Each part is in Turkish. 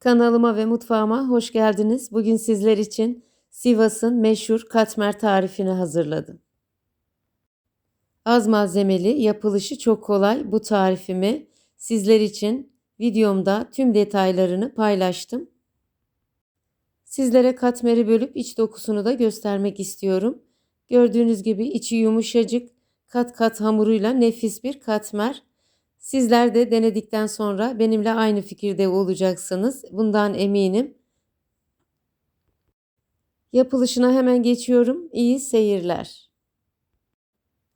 Kanalıma ve mutfağıma hoş geldiniz. Bugün sizler için Sivas'ın meşhur katmer tarifini hazırladım. Az malzemeli, yapılışı çok kolay bu tarifimi sizler için videomda tüm detaylarını paylaştım. Sizlere katmeri bölüp iç dokusunu da göstermek istiyorum. Gördüğünüz gibi içi yumuşacık, kat kat hamuruyla nefis bir katmer. Sizler de denedikten sonra benimle aynı fikirde olacaksınız. Bundan eminim. Yapılışına hemen geçiyorum. İyi seyirler.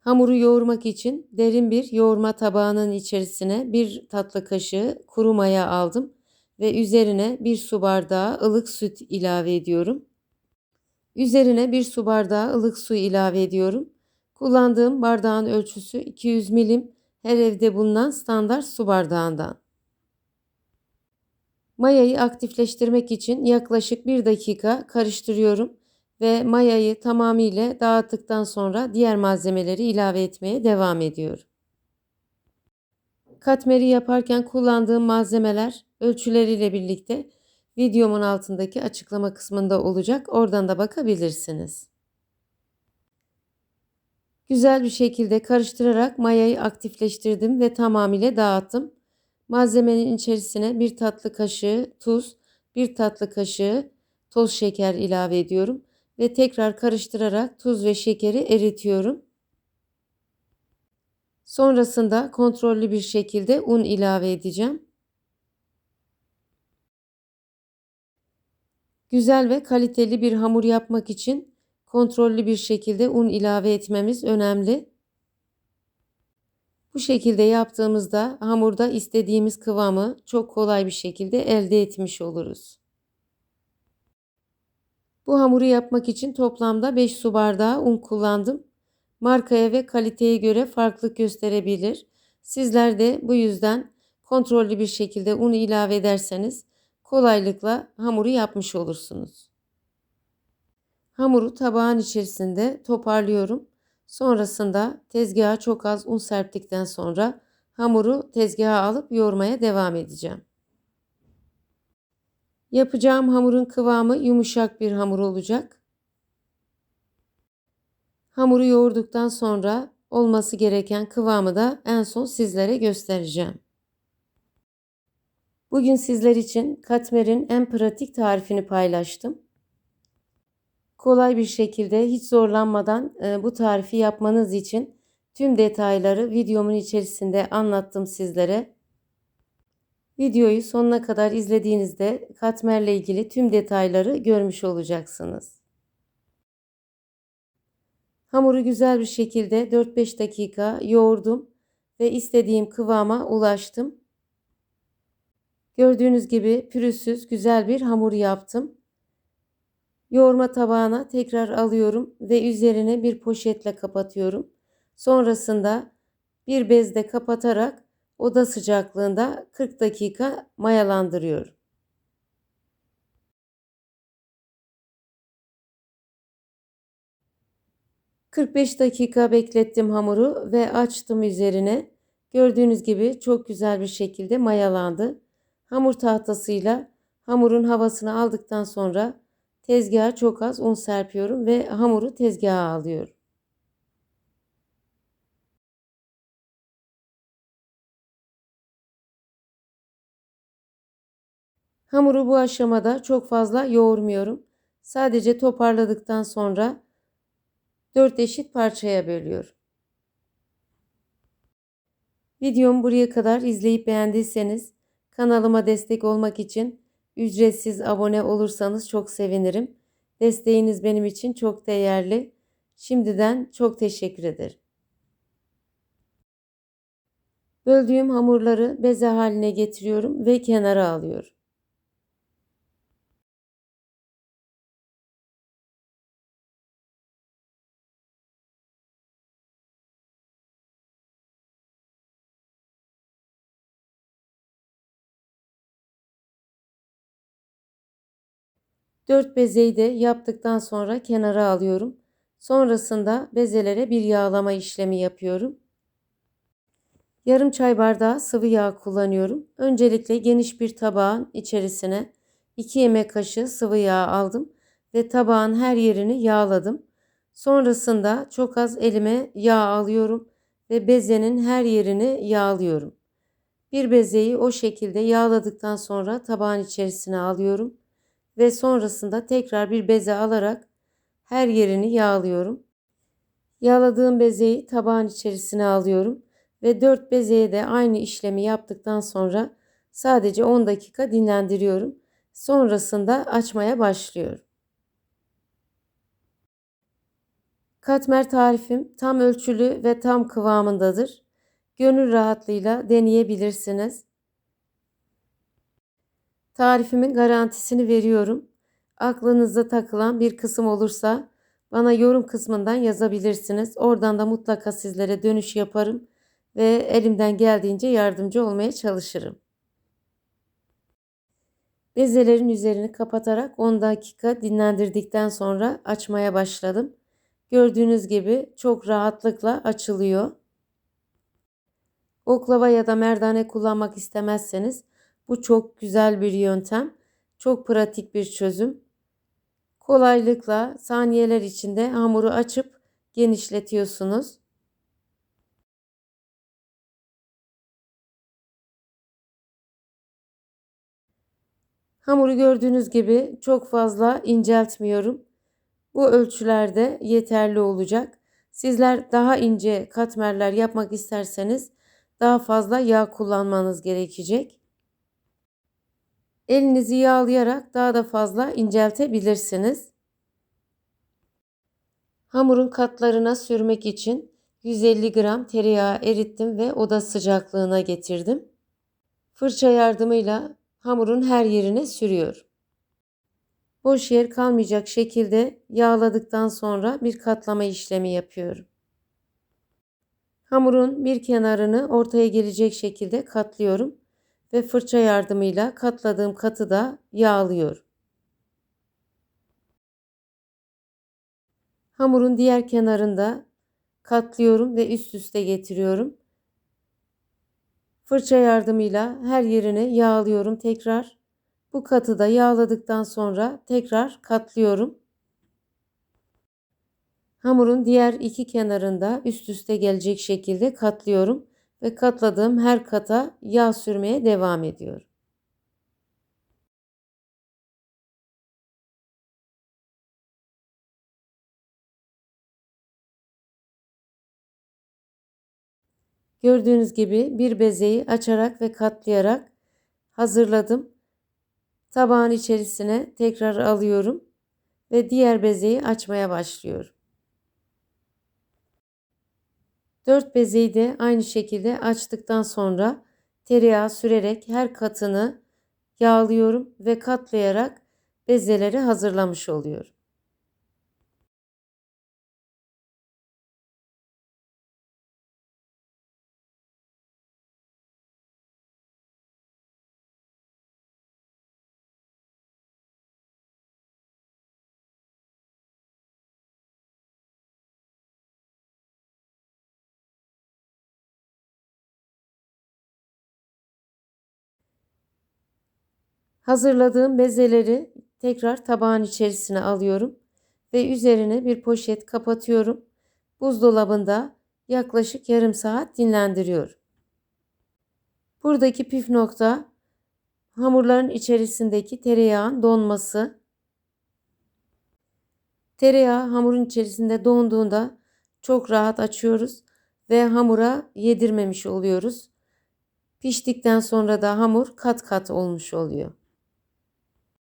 Hamuru yoğurmak için derin bir yoğurma tabağının içerisine bir tatlı kaşığı kuru maya aldım ve üzerine bir su bardağı ılık süt ilave ediyorum. Üzerine bir su bardağı ılık su ilave ediyorum. Kullandığım bardağın ölçüsü 200 milim her evde bulunan standart su bardağından. Mayayı aktifleştirmek için yaklaşık bir dakika karıştırıyorum ve mayayı tamamıyla dağıttıktan sonra diğer malzemeleri ilave etmeye devam ediyorum. Katmeri yaparken kullandığım malzemeler ölçüleriyle birlikte videomun altındaki açıklama kısmında olacak. Oradan da bakabilirsiniz. Güzel bir şekilde karıştırarak mayayı aktifleştirdim ve tamamıyla dağıttım. Malzemenin içerisine bir tatlı kaşığı tuz, bir tatlı kaşığı toz şeker ilave ediyorum ve tekrar karıştırarak tuz ve şekeri eritiyorum. Sonrasında kontrollü bir şekilde un ilave edeceğim. Güzel ve kaliteli bir hamur yapmak için kontrollü bir şekilde un ilave etmemiz önemli. Bu şekilde yaptığımızda hamurda istediğimiz kıvamı çok kolay bir şekilde elde etmiş oluruz. Bu hamuru yapmak için toplamda 5 su bardağı un kullandım. Markaya ve kaliteye göre farklılık gösterebilir. Sizler de bu yüzden kontrollü bir şekilde un ilave ederseniz kolaylıkla hamuru yapmış olursunuz. Hamuru tabağın içerisinde toparlıyorum. Sonrasında tezgaha çok az un serptikten sonra hamuru tezgaha alıp yoğurmaya devam edeceğim. Yapacağım hamurun kıvamı yumuşak bir hamur olacak. Hamuru yoğurduktan sonra olması gereken kıvamı da en son sizlere göstereceğim. Bugün sizler için katmerin en pratik tarifini paylaştım kolay bir şekilde hiç zorlanmadan e, bu tarifi yapmanız için tüm detayları videomun içerisinde anlattım sizlere. Videoyu sonuna kadar izlediğinizde katmerle ilgili tüm detayları görmüş olacaksınız. Hamuru güzel bir şekilde 4-5 dakika yoğurdum ve istediğim kıvama ulaştım. Gördüğünüz gibi pürüzsüz güzel bir hamur yaptım. Yoğurma tabağına tekrar alıyorum ve üzerine bir poşetle kapatıyorum. Sonrasında bir bezde kapatarak oda sıcaklığında 40 dakika mayalandırıyorum. ...45 dakika beklettim hamuru ve açtım üzerine. Gördüğünüz gibi çok güzel bir şekilde mayalandı. Hamur tahtasıyla hamurun havasını aldıktan sonra Tezgaha çok az un serpiyorum ve hamuru tezgaha alıyorum. Hamuru bu aşamada çok fazla yoğurmuyorum. Sadece toparladıktan sonra 4 eşit parçaya bölüyorum. Videomu buraya kadar izleyip beğendiyseniz kanalıma destek olmak için Ücretsiz abone olursanız çok sevinirim. Desteğiniz benim için çok değerli. Şimdiden çok teşekkür ederim. Böldüğüm hamurları beze haline getiriyorum ve kenara alıyorum. 4 bezeyi de yaptıktan sonra kenara alıyorum. Sonrasında bezelere bir yağlama işlemi yapıyorum. Yarım çay bardağı sıvı yağ kullanıyorum. Öncelikle geniş bir tabağın içerisine 2 yemek kaşığı sıvı yağ aldım ve tabağın her yerini yağladım. Sonrasında çok az elime yağ alıyorum ve bezenin her yerini yağlıyorum. Bir bezeyi o şekilde yağladıktan sonra tabağın içerisine alıyorum ve sonrasında tekrar bir beze alarak her yerini yağlıyorum. Yağladığım bezeyi tabağın içerisine alıyorum ve 4 bezeye de aynı işlemi yaptıktan sonra sadece 10 dakika dinlendiriyorum. Sonrasında açmaya başlıyorum. Katmer tarifim tam ölçülü ve tam kıvamındadır. Gönül rahatlığıyla deneyebilirsiniz. Tarifimin garantisini veriyorum. Aklınızda takılan bir kısım olursa bana yorum kısmından yazabilirsiniz. Oradan da mutlaka sizlere dönüş yaparım ve elimden geldiğince yardımcı olmaya çalışırım. Bezelerin üzerini kapatarak 10 dakika dinlendirdikten sonra açmaya başladım. Gördüğünüz gibi çok rahatlıkla açılıyor. Oklava ya da merdane kullanmak istemezseniz bu çok güzel bir yöntem. Çok pratik bir çözüm. Kolaylıkla saniyeler içinde hamuru açıp genişletiyorsunuz. Hamuru gördüğünüz gibi çok fazla inceltmiyorum. Bu ölçülerde yeterli olacak. Sizler daha ince katmerler yapmak isterseniz daha fazla yağ kullanmanız gerekecek. Elinizi yağlayarak daha da fazla inceltebilirsiniz. Hamurun katlarına sürmek için 150 gram tereyağı erittim ve oda sıcaklığına getirdim. Fırça yardımıyla hamurun her yerine sürüyorum. Boş yer kalmayacak şekilde yağladıktan sonra bir katlama işlemi yapıyorum. Hamurun bir kenarını ortaya gelecek şekilde katlıyorum ve fırça yardımıyla katladığım katı da yağlıyorum. Hamurun diğer kenarında katlıyorum ve üst üste getiriyorum. Fırça yardımıyla her yerini yağlıyorum tekrar. Bu katı da yağladıktan sonra tekrar katlıyorum. Hamurun diğer iki kenarında üst üste gelecek şekilde katlıyorum ve katladığım her kata yağ sürmeye devam ediyorum. Gördüğünüz gibi bir bezeyi açarak ve katlayarak hazırladım. Tabağın içerisine tekrar alıyorum ve diğer bezeyi açmaya başlıyorum. Dört bezeyi de aynı şekilde açtıktan sonra tereyağı sürerek her katını yağlıyorum ve katlayarak bezeleri hazırlamış oluyorum. Hazırladığım bezeleri tekrar tabağın içerisine alıyorum ve üzerine bir poşet kapatıyorum. Buzdolabında yaklaşık yarım saat dinlendiriyorum. Buradaki püf nokta hamurların içerisindeki tereyağın donması. Tereyağı hamurun içerisinde donduğunda çok rahat açıyoruz ve hamura yedirmemiş oluyoruz. Piştikten sonra da hamur kat kat olmuş oluyor.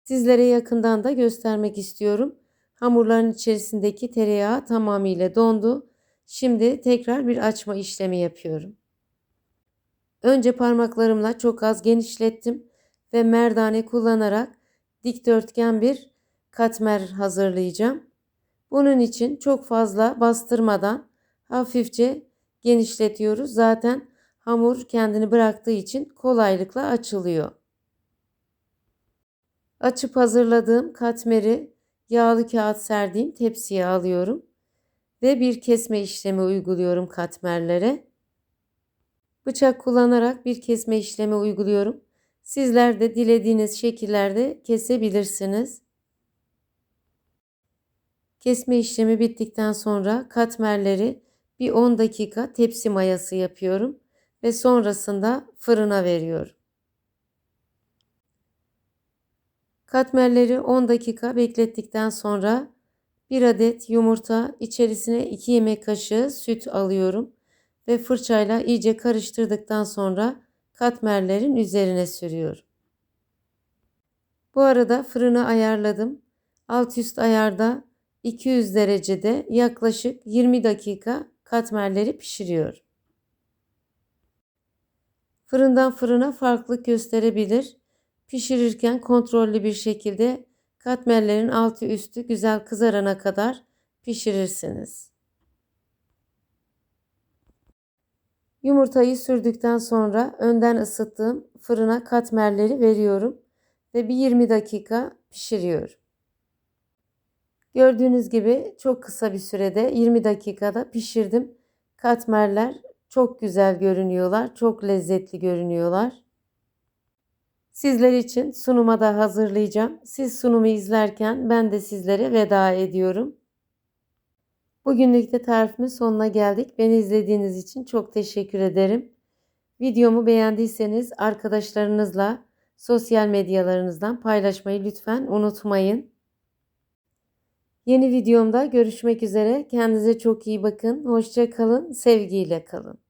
Sizlere yakından da göstermek istiyorum. Hamurların içerisindeki tereyağı tamamıyla dondu. Şimdi tekrar bir açma işlemi yapıyorum. Önce parmaklarımla çok az genişlettim ve merdane kullanarak dikdörtgen bir katmer hazırlayacağım. Bunun için çok fazla bastırmadan hafifçe genişletiyoruz. Zaten hamur kendini bıraktığı için kolaylıkla açılıyor. Açıp hazırladığım katmeri yağlı kağıt serdiğim tepsiye alıyorum ve bir kesme işlemi uyguluyorum katmerlere. Bıçak kullanarak bir kesme işlemi uyguluyorum. Sizler de dilediğiniz şekillerde kesebilirsiniz. Kesme işlemi bittikten sonra katmerleri bir 10 dakika tepsi mayası yapıyorum ve sonrasında fırına veriyorum. Katmerleri 10 dakika beklettikten sonra 1 adet yumurta içerisine 2 yemek kaşığı süt alıyorum ve fırçayla iyice karıştırdıktan sonra katmerlerin üzerine sürüyorum. Bu arada fırını ayarladım. Alt üst ayarda 200 derecede yaklaşık 20 dakika katmerleri pişiriyorum. Fırından fırına farklılık gösterebilir. Pişirirken kontrollü bir şekilde katmerlerin altı üstü güzel kızarana kadar pişirirsiniz. Yumurtayı sürdükten sonra önden ısıttığım fırına katmerleri veriyorum ve bir 20 dakika pişiriyorum. Gördüğünüz gibi çok kısa bir sürede 20 dakikada pişirdim. Katmerler çok güzel görünüyorlar, çok lezzetli görünüyorlar. Sizler için sunuma da hazırlayacağım. Siz sunumu izlerken ben de sizlere veda ediyorum. Bugünlük de tarifimin sonuna geldik. Beni izlediğiniz için çok teşekkür ederim. Videomu beğendiyseniz arkadaşlarınızla sosyal medyalarınızdan paylaşmayı lütfen unutmayın. Yeni videomda görüşmek üzere. Kendinize çok iyi bakın. Hoşça kalın. Sevgiyle kalın.